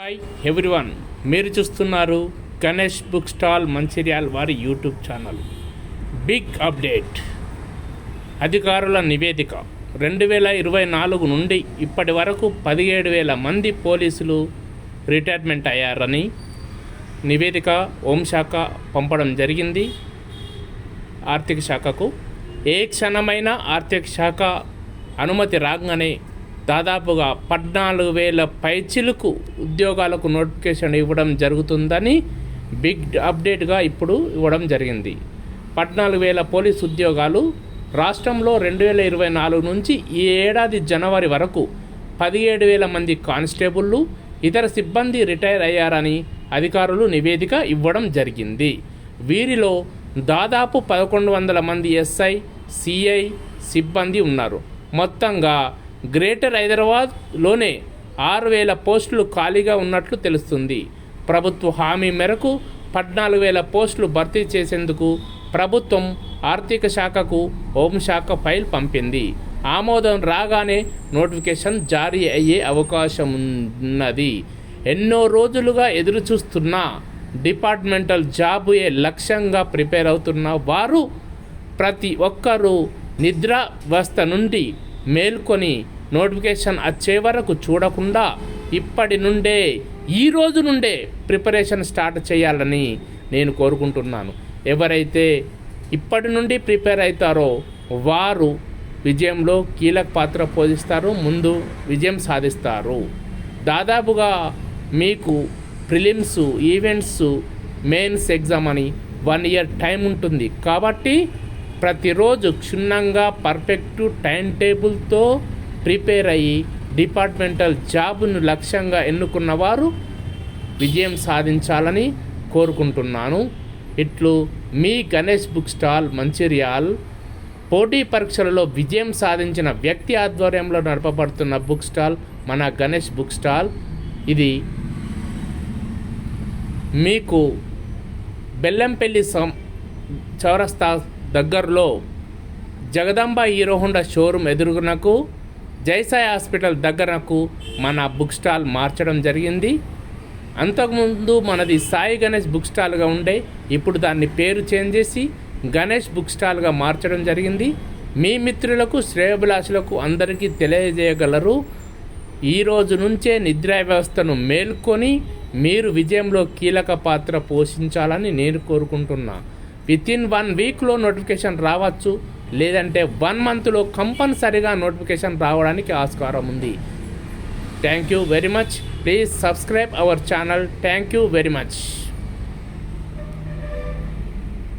Hi everyone మీరు చూస్తున్నారు Ganesh book stall Mancherial వారి యూట్యూబ్ ఛానల్ బిగ్ అప్డేట్ అధికారుల నివేదిక. రెండు వేల ఇరవై నాలుగు నుండి ఇప్పటి వరకు పదిహేడు వేల మంది పోలీసులు రిటైర్మెంట్ అయ్యారని నివేదిక హోంశాఖ పంపడం జరిగింది. ఆర్థిక శాఖకు ఏ క్షణమైనా ఆర్థిక శాఖ అనుమతి రాగానే దాదాపుగా పద్నాలుగు వేల పైచిలకు ఉద్యోగాలకు నోటిఫికేషన్ ఇవ్వడం జరుగుతుందని బిగ్ అప్డేట్గా ఇప్పుడు ఇవ్వడం జరిగింది. పద్నాలుగు వేల పోలీస్ ఉద్యోగాలు రాష్ట్రంలో రెండు వేల ఇరవై నాలుగు నుంచి ఈ ఏడాది జనవరి వరకు పదిహేడు వేల మంది కానిస్టేబుళ్ళు ఇతర సిబ్బంది రిటైర్ అయ్యారని అధికారులు నివేదిక ఇవ్వడం జరిగింది. వీరిలో దాదాపు పదకొండు వందల మంది ఎస్ఐ సిఐ సిబ్బంది ఉన్నారు. మొత్తంగా గ్రేటర్ హైదరాబాద్లోనే ఆరు వేల పోస్టులు ఖాళీగా ఉన్నట్లు తెలుస్తుంది. ప్రభుత్వ హామీ మేరకు పద్నాలుగు వేల పోస్టులు భర్తీ చేసేందుకు ప్రభుత్వం ఆర్థిక శాఖకు హోంశాఖ ఫైల్ పంపింది. ఆమోదం రాగానే నోటిఫికేషన్ జారీ అయ్యే అవకాశం ఉన్నది. ఎన్నో రోజులుగా ఎదురుచూస్తున్న డిపార్ట్మెంటల్ జాబు ఏ లక్ష్యంగా ప్రిపేర్ అవుతున్న వారు ప్రతి ఒక్కరూ నిద్రావస్థ నుండి మేల్కొని నోటిఫికేషన్ వచ్చే వరకు చూడకుండా ఇప్పటి నుండే ఈ రోజు నుండే ప్రిపరేషన్ స్టార్ట్ చేయాలని నేను కోరుకుంటున్నాను. ఎవరైతే ఇప్పటి నుండి ప్రిపేర్ అవుతారో వారు విజయంలో కీలక పాత్ర పోషిస్తారు ముందు విజయం సాధిస్తారు. దాదాపుగా మీకు ప్రిలిమ్స్ ఈవెంట్స్ మెయిన్స్ ఎగ్జామ్ అని వన్ ఇయర్ టైం ఉంటుంది. కాబట్టి ప్రతిరోజు క్షుణ్ణంగా పర్ఫెక్ట్ టైం టేబుల్తో ప్రిపేర్ అయ్యి డిపార్ట్మెంటల్ జాబ్ను లక్ష్యంగా ఎన్నుకున్న వారు విజయం సాధించాలని కోరుకుంటున్నాను. ఇట్లు మీ గణేష్ బుక్ స్టాల్ మంచిర్యాల్ పోటీ పరీక్షలలో విజయం సాధించిన వ్యక్తి ఆధ్వర్యంలో నడపబడుతున్న బుక్ స్టాల్ మన గణేష్ బుక్ స్టాల్. ఇది మీకు బెల్లంపల్లి సం చౌరస్తా దగ్గరలో జగదాంబ హీరో హోండా షోరూమ్ ఎదురుగునకు జైసాయి హాస్పిటల్ దగ్గరకు మన బుక్ స్టాల్ మార్చడం జరిగింది. అంతకుముందు మనది సాయి గణేష్ బుక్ స్టాల్గా ఉండే ఇప్పుడు దాన్ని పేరు చేంజ్ చేసి గణేష్ బుక్ స్టాల్గా మార్చడం జరిగింది. మీ మిత్రులకు శ్రేయభిలాషులకు అందరికీ తెలియజేయగలరు. ఈ రోజు నుంచే నిద్రా వ్యవస్థను మేల్కొని మీరు విజయంలో కీలక పాత్ర పోషించాలని నేను కోరుకుంటున్నా. విత్ ఇన్ వన్ వీక్లో నోటిఫికేషన్ రావచ్చు. లేదంటే వన్ మంత్లో కంపల్సరిగా నోటిఫికేషన్ రావడానికి ఆస్కారం ఉంది. Thank you very much. Please subscribe our channel. Thank you very much.